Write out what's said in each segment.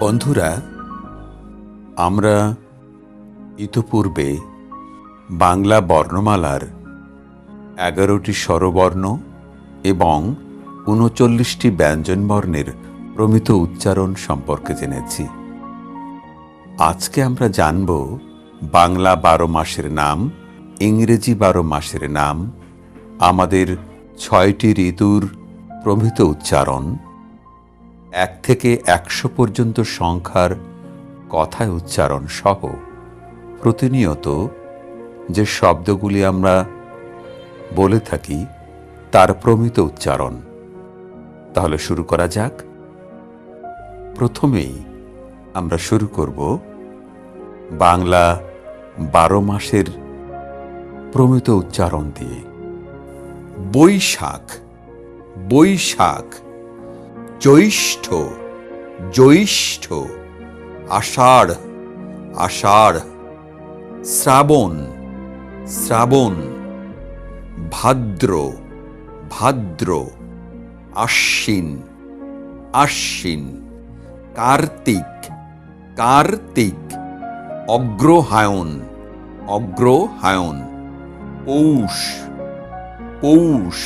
বন্ধুরা, আমরা ইতপূর্বে বাংলা বর্ণমালার এগারোটি স্বরবর্ণ এবং উনচল্লিশটি ব্যঞ্জনবর্ণের প্রমিত উচ্চারণ সম্পর্কে জেনেছি। আজকে আমরা জানব বাংলা বারো মাসের নাম, ইংরেজি বারো মাসের নাম, আমাদের ছয়টি ঋতুর প্রমিত উচ্চারণ। এক থেকে একশো পর্যন্ত সংখ্যার কথায় উচ্চারণ সহ প্রতিনিয়ত যে শব্দগুলি আমরা বলে থাকি, তার প্রমিত উচ্চারণ। তাহলে শুরু করা যাক। প্রথমেই আমরা শুরু করব বাংলা বারো মাসের প্রমিত উচ্চারণ দিয়ে। বৈশাখ বৈশাখ। জ্যৈষ্ঠ জ্যৈষ্ঠ, আষাঢ় আষাঢ়, শ্রাবণ শ্রাবণ, ভাদ্র ভাদ্র, আশ্বিন আশ্বিন, কার্তিক কার্তিক, অগ্রহায়ণ অগ্রহায়ণ, পৌষ পৌষ,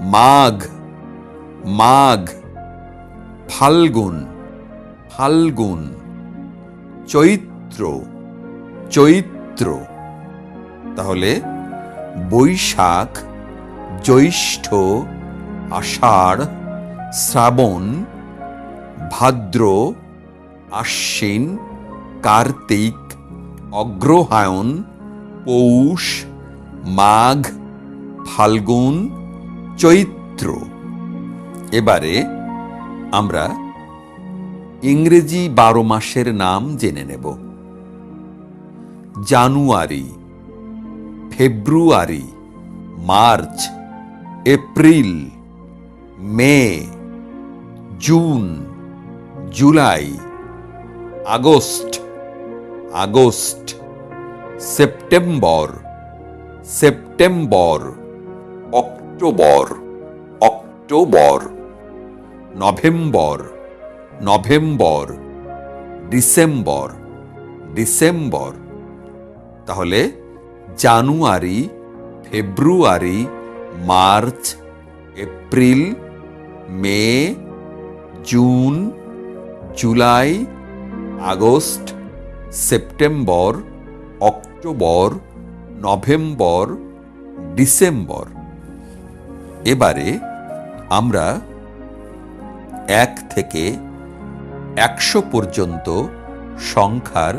মাঘ মাঘ, ফাল্গুন ফাল্গুন, চৈত্র চৈত্র। তাহলে বৈশাখ, জ্যৈষ্ঠ, আষাঢ়, শ্রাবণ, ভাদ্র, আশ্বিন, কার্তিক, অগ্রহায়ণ, পৌষ, মাঘ, ফাল্গুন, চৈত্র। এবারে আমরা ইংরেজি বারো মাসের নাম জেনে নেব। January, February, March, April, May, June, July, August August, September September, October October. November November, December December. তাহলে January, February, March, April, May, June, July, August, September, October, November, December. এবারে আমরা এক থেকে একশো পর্যন্ত সংখ্যার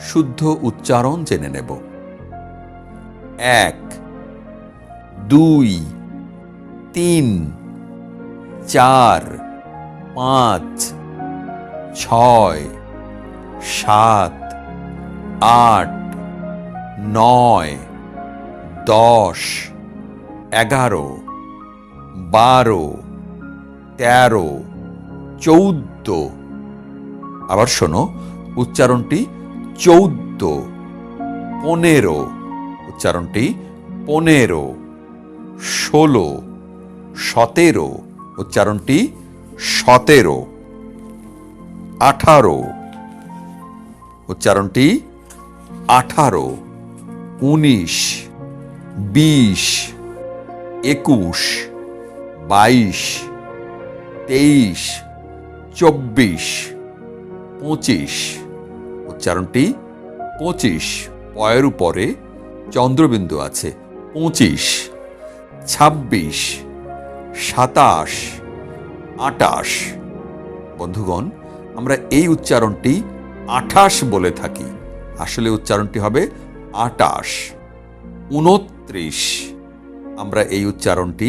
শুদ্ধ উচ্চারণ জেনে নেব। এক, দুই, তিন, চার, পাঁচ, ছয়, সাত, আট, নয়, দশ, এগারো, বারো তেরো, চৌদ্দ। আবার শোনো, উচ্চারণটি চৌদ্দ, পনেরো। উচ্চারণটি পনেরো, ষোলো, সতেরো। উচ্চারণটি সতেরো, আঠারো। উচ্চারণটি আঠারো, উনিশ, বিশ, একুশ, বাইশ। তেইশ, চব্বিশ, পঁচিশ উচ্চারণটি পঁচিশ। পয়ের উপরে চন্দ্রবিন্দু আছে, পঁচিশ, ছাব্বিশ, সাতাশ, আটাশ। বন্ধুগণ, আমরা এই উচ্চারণটি আঠাশ বলে থাকি। আসলে উচ্চারণটি হবে আটাশ উনত্রিশ আমরা এই উচ্চারণটি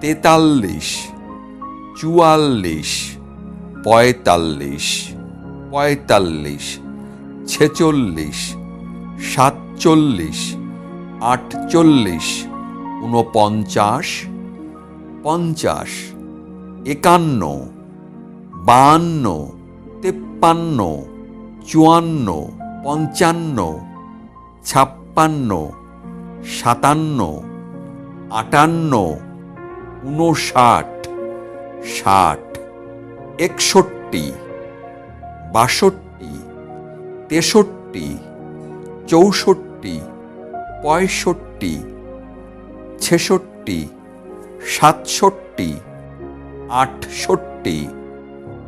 তেতাল্লিশ, চুয়াল্লিশ, পঁয়তাল্লিশ পঁয়তাল্লিশ, ছেচল্লিশ, সাতচল্লিশ, আটচল্লিশ, ঊনপঞ্চাশ, পঞ্চাশ, একান্ন, বাহান্ন, তেপ্পান্ন, চুয়ান্ন, পঞ্চান্ন, ছাপ্পান্ন, সাতান্ন, আটান্ন উনষাট ষাট, একষট্টি, বাষট্টি, তেষট্টি, চৌষট্টি, পঁয়ষট্টি, ছেষট্টি, সাতষট্টি, আটষট্টি,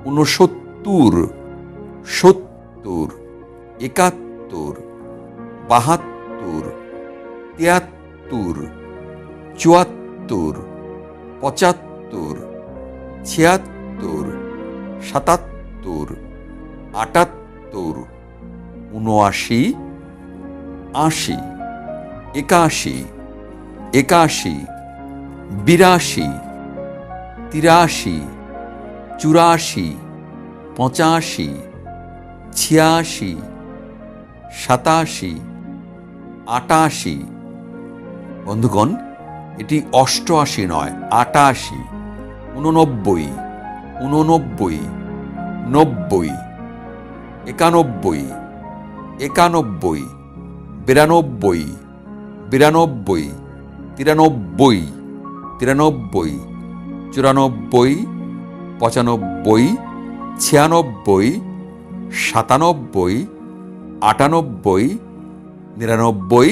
ঊনসত্তর, সত্তর, একাত্তর, বাহাত্তর, তিয়াত্তর, চুয়াত্তর পঁচাত্তর, ছিয়াত্তর, সাতাত্তর, আটাত্তর, উনআশি, আশি, একাশি একাশি, বিরাশি, তিরাশি, চুরাশি, পঁচাশি, ছিয়াশি, সাতাশি, আটাশি। বন্ধুগণ এটি অষ্টআশি নয়, আটাশি উননব্বই উননব্বই নব্বই, একানব্বই একানব্বই, বিরানব্বই বিরানব্বই, তিরানব্বই তিরানব্বই, চুরানব্বই, পঁচানব্বই, ছিয়ানব্বই, সাতানব্বই, আটানব্বই, নিরানব্বই,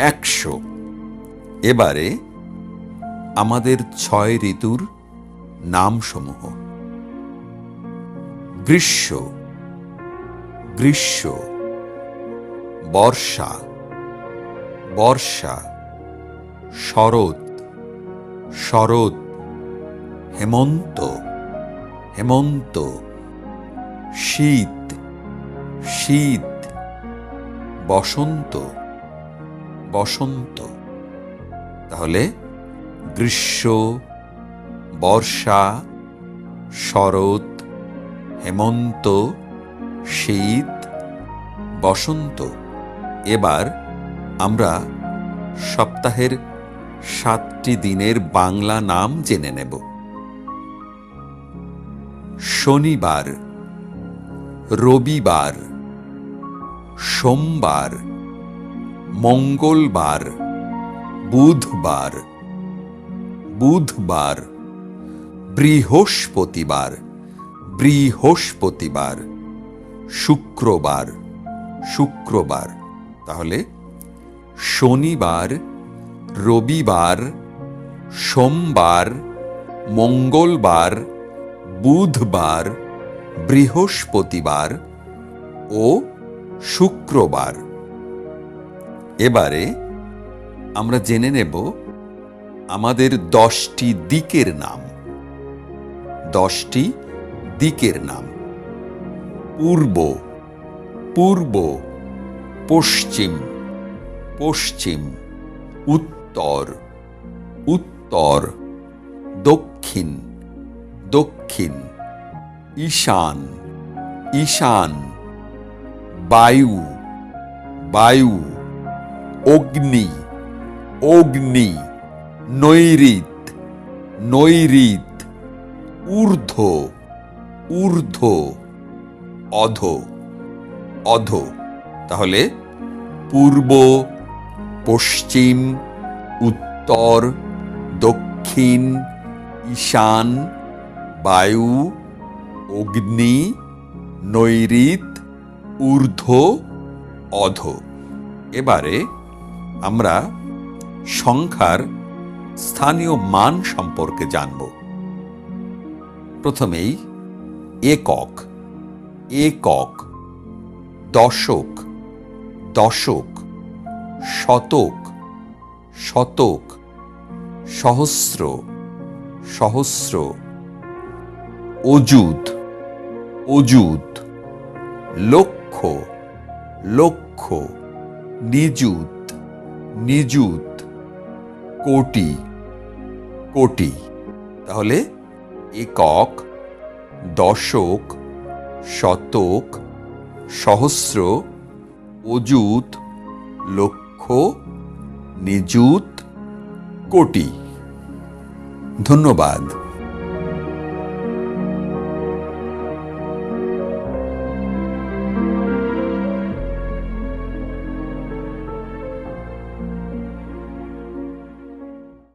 একশো। এবারে আমাদের ছয় ঋতুর নামসমূহ। গ্রীষ্ম গ্রীষ্ম, বর্ষা বর্ষা, শরৎ শরৎ, হেমন্ত হেমন্ত, শীত শীত, বসন্ত বসন্ত। তাহলে গ্রীষ্ম, বর্ষা, শরৎ, হেমন্ত, শীত, বসন্ত। এবার আমরা সপ্তাহের সাতটি দিনের বাংলা নাম জেনে নেব। শনিবার, রবিবার, সোমবার, মঙ্গলবার। বুধবার। বুধবার। বৃহস্পতিবার। বৃহস্পতিবার। শুক্রবার। শুক্রবার। তাহলে শনিবার, রবিবার, সোমবার, মঙ্গলবার, বুধবার, বৃহস্পতিবার ও শুক্রবার। এবারে আমরা জেনে নেব আমাদের দশটি দিকের নাম। দশটি দিকের নাম। পূর্ব পূর্ব, পশ্চিম পশ্চিম, উত্তর উত্তর, দক্ষিণ দক্ষিণ, ঈশান ঈশান, বায়ু বায়ু, অগ্নি। অগ্নি, নৈরিত নৈরিত, ঊর্ধ্ব ঊর্ধ্ব, অধ অধ। তাহলে পূর্ব, পশ্চিম, উত্তর, দক্ষিণ, ঈশান, বায়ু, অগ্নি, নৈরিত, ঊর্ধ্ব, অধ। এবারে আমরা সংখ্যার স্থানীয় মান সম্পর্কে জানব। প্রথমেই, একক একক, দশক দশক, শতক শতক, সহস্র সহস্র, অযুত অযুত, লক্ষ লক্ষ, নিযুত নিযুত। কোটি। কোটি। তাহলে একক দশক শতক সহস্র অযুত লক্ষ নিযুত কোটি। ধন্যবাদ।